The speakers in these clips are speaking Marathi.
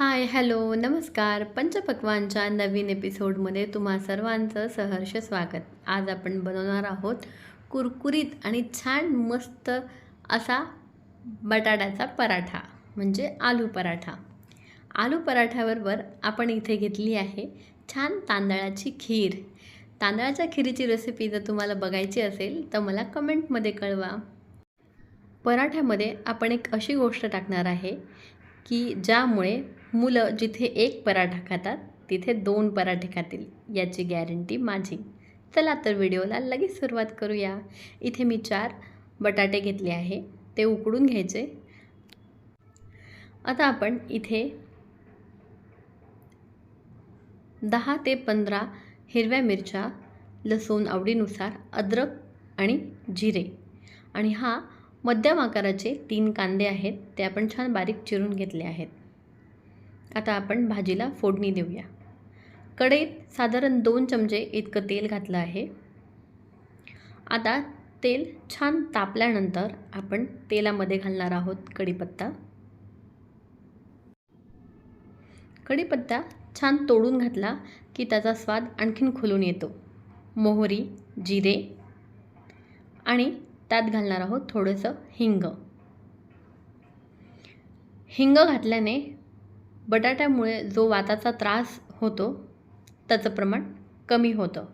हाय हॅलो नमस्कार. पंचपक्वानच्या नवीन एपिसोडमध्ये तुम्हा सर्वांचं सहर्ष स्वागत. आज आपण बनवणार आहोत कुरकुरीत आणि छान मस्त असा बटाट्याचा पराठा म्हणजे आलू पराठा. आलू पराठ्याबरोबर आपण इथे घेतली आहे छान तांदळाची खीर. तांदळाच्या खिरीची रेसिपी जर तुम्हाला बघायची असेल तर मला कमेंटमध्ये कळवा. पराठ्यामध्ये आपण एक अशी गोष्ट टाकणार आहे की ज्यामुळे मुलं जिथे एक पराठा खातात तिथे दोन पराठे खातील याची गॅरंटी माझी. चला तर व्हिडिओला लगेच सुरुवात करूया. इथे मी चार बटाटे घेतले आहे ते उकडून घ्यायचे. आता आपण इथे दहा ते पंधरा हिरव्या मिरच्या लसूण आवडीनुसार अद्रक आणि जिरे. आणि हा मध्यम आकाराचे तीन कांदे आहेत ते आपण छान बारीक चिरून घेतले आहेत. आता आपण भाजीला फोडणी देऊया. कढईत साधारण दोन चमचे इतकं तेल घातलं आहे. आता तेल छान तापल्यानंतर आपण तेलामध्ये घालणार आहोत कढीपत्ता. कढीपत्ता छान तोडून घातला की त्याचा स्वाद आणखीन खुलून येतो. मोहरी जिरे आणि त्यात घालणार आहोत थोडंसं हिंग. हिंग घातल्याने बटाट्यामुळे जो वाताचा त्रास होतो त्याचं प्रमाण कमी होतं.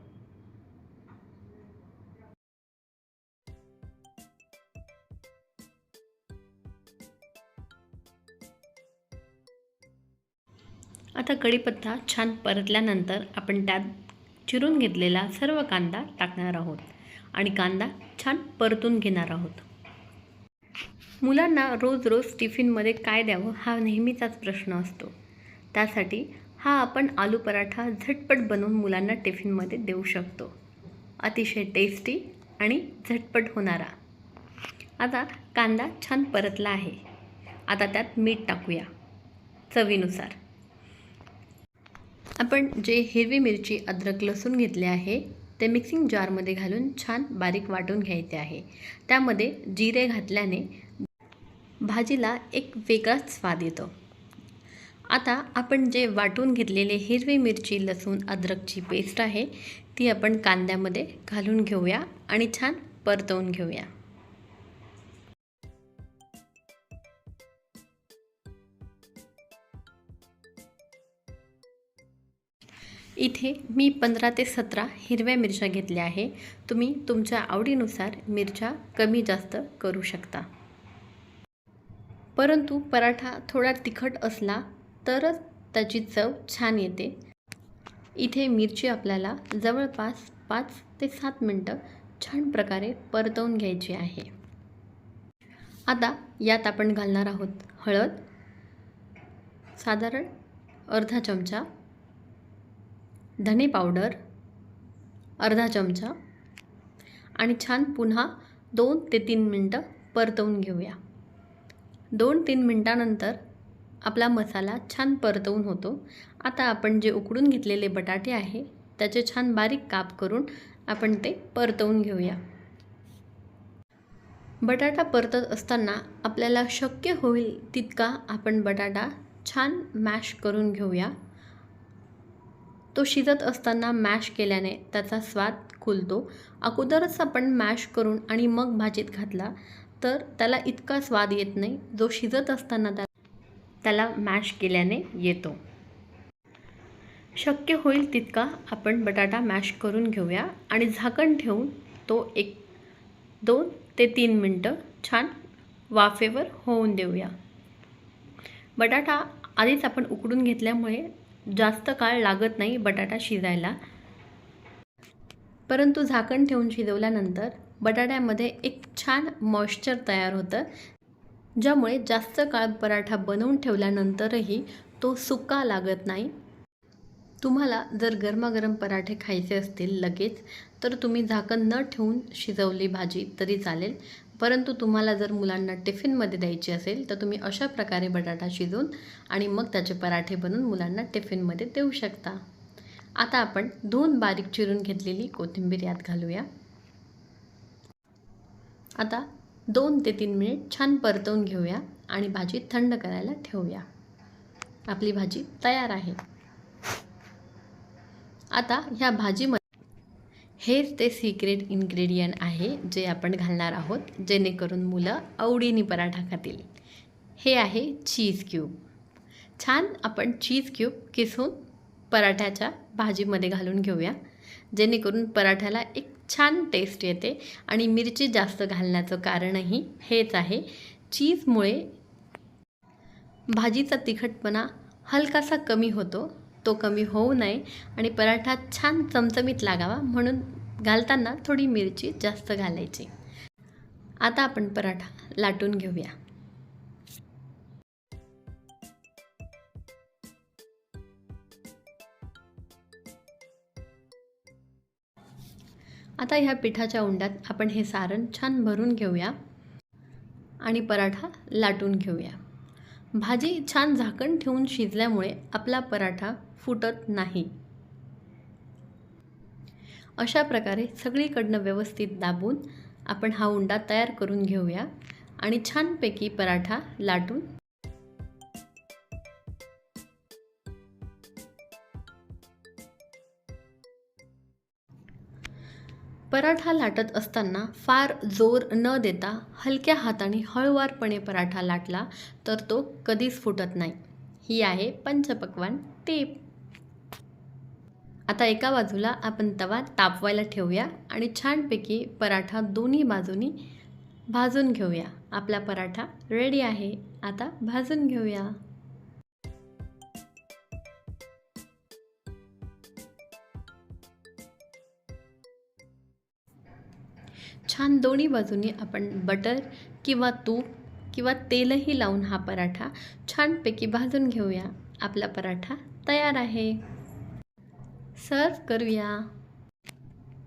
आता कढीपत्ता छान परतल्यानंतर आपण त्यात चिरून घेतलेला सर्व कांदा टाकणार आहोत आणि कांदा छान परतून घेणार आहोत. मुलांना रोज रोज टिफिनमध्ये काय द्यावं हा नेहमीचाच प्रश्न असतो. त्यासाठी हा आपण आलू पराठा झटपट बनवून मुलांना टिफिनमध्ये देऊ शकतो. अतिशय टेस्टी आणि झटपट होणारा. आता कांदा छान परतला आहे. आता त्यात मीठ टाकूया. चवीनुसार. आपण जे हिरवी मिरची अद्रक लसूण घेतले आहे ते मिक्सिंग जारमध्ये घालून छान बारीक वाटून घ्यायचे आहे. त्यामध्ये जिरे घातल्याने भाजीला एक वेगळाच स्वाद येतो. आता आपण जे वाटून घेतलेले हिरवी मिरची लसूण अद्रकची पेस्ट आहे ती आपण कांद्यामध्ये घालून घेऊया आणि छान परतवून घेऊया. इथे मी पंधरा ते सतरा हिरव्या मिरच्या घेतल्या आहे. तुम्ही तुमच्या आवडीनुसार मिरच्या कमी जास्त करू शकता. परंतु पराठा थोडा तिखट असला तरच त्याची चव छान येते. इथे मिरची आपल्याला जवळपास पाच ते सात मिनटं छान प्रकारे परतवून घ्यायची आहे. आता यात आपण घालणार आहोत हळद साधारण अर्धा चमचा धने पावडर अर्धा चमचा आणि छान पुन्हा दोन ते तीन मिनटं परतवून घेऊया. दोन तीन मिनटानंतर आपला मसाला छान परतवून होतो. आता आपण जे उकडून घेतलेले बटाटे आहे त्याचे छान बारीक काप करून आपण ते परतवून घेऊया. बटाटा परतत असताना आपल्याला शक्य होईल तितका आपण बटाटा छान मॅश करून घेऊया. तो शिजत असताना मॅश केल्याने त्याचा स्वाद खुलतो. अगोदरच आपण मॅश करून आणि मग भाजीत घातला तर त्याला इतका स्वाद येत नाही जो शिजत असताना त्या त्याला मॅश केल्याने येतो. शक्य होईल तितका आपण बटाटा मॅश करून घेऊया आणि झाकण ठेवून तो एक दोन ते तीन मिनटं छान वाफेवर होऊन देऊया. बटाटा आधीच आपण उकडून घेतल्यामुळे जास्त काळ लागत नाही बटाटा शिजायला. परंतु झाकण ठेवून शिजवल्यानंतर बटाट्यामध्ये एक छान मॉइश्चर तयार होतं ज्यामुळे जास्त काळ पराठा बनवून ठेवल्यानंतरही तो सुका लागत नाही. तुम्हाला जर गरमागरम पराठे खायचे असतील लगेच तर तुम्ही झाकण न ठेवून शिजवली भाजी तरी चालेल. परंतु तुम्हाला जर मुलांना टिफिनमध्ये द्यायची असेल तर तुम्ही अशा प्रकारे बटाटा शिजवून आणि मग त्याचे पराठे बनवून मुलांना टिफिनमध्ये देऊ शकता. आता आपण दोन बारीक चिरून घेतलेली कोथिंबीर यात घालूया. आता दोन ते तीन मिनिट छान परतवून घेऊया आणि भाजी थंड करायला ठेवूया. आपली भाजी तयार आहे. आता ह्या भाजीमध्ये हेच ते सिक्रेट इन्ग्रेडियंट आहे जे आपण घालणार आहोत जेणेकरून मुलं आवडीने पराठा खातील. हे आहे चीज क्यूब छान आपण चीज क्यूब किसून पराठ्याच्या भाजीमध्ये घालून घेऊया. जेणेकरून पराठ्याला एक छान टेस्ट येते आणि मिरची जास्त घालण्याचं कारणही हेच आहे. चीजमुळे भाजीचा तिखटपणा हलकासा कमी होतो तो कमी होऊ नये आणि पराठा छान चमचमीत लागावा म्हणून घालताना थोडी मिरची जास्त घालायची. आता आपण पराठा लाटून घेऊया. आता ह्या पिठाच्या उंडात आपण हे सारण छान भरून घेऊया आणि पराठा लाटून घेऊया. भाजी छान झाकण ठेवून शिजल्यामुळे आपला पराठा फुटत नाही. अशा प्रकारे सगळीकडनं व्यवस्थित दाबून आपण हा उंडा तयार करून घेऊया आणि छानपैकी पराठा लाटून पराठा लाटत असताना फार जोर न देता हलक्या हाताने हळुवारपणे पराठा लाटला तर तो कधीच फुटत नाही. ही आहे पंचपक्वान टेप. आता एका बाजूला आपण तवा तापवायला ठेवूया आणि छानपैकी पराठा दोन्ही बाजूनी भाजून घेऊया. आपला पराठा रेडी आहे. आता भाजून घेऊया. छान दोन्ही बाजूनी आपण बटर किंवा तूप किंवा तेलही लावून हा पराठा छानपैकी भाजून घेऊया. आपला पराठा तयार आहे. सर्व करूया.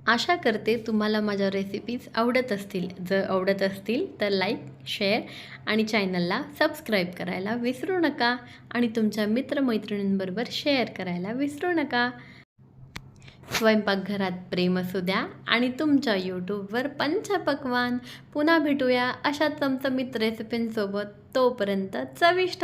आशा करते तुम्हाला माझ्या रेसिपीज आवडत असतील. जर आवडत असतील तर लाईक शेअर आणि चॅनलला सबस्क्राईब करायला विसरू नका आणि तुमच्या मित्रमैत्रिणींबरोबर शेअर करायला विसरू नका. स्वयंपाकघरात प्रेम असू द्या आणि तुमच्या यूट्यूबवर पंचपक्वान पुन्हा भेटूया अशा चमचमीत रेसिपींसोबत तोपर्यंत चविष्ट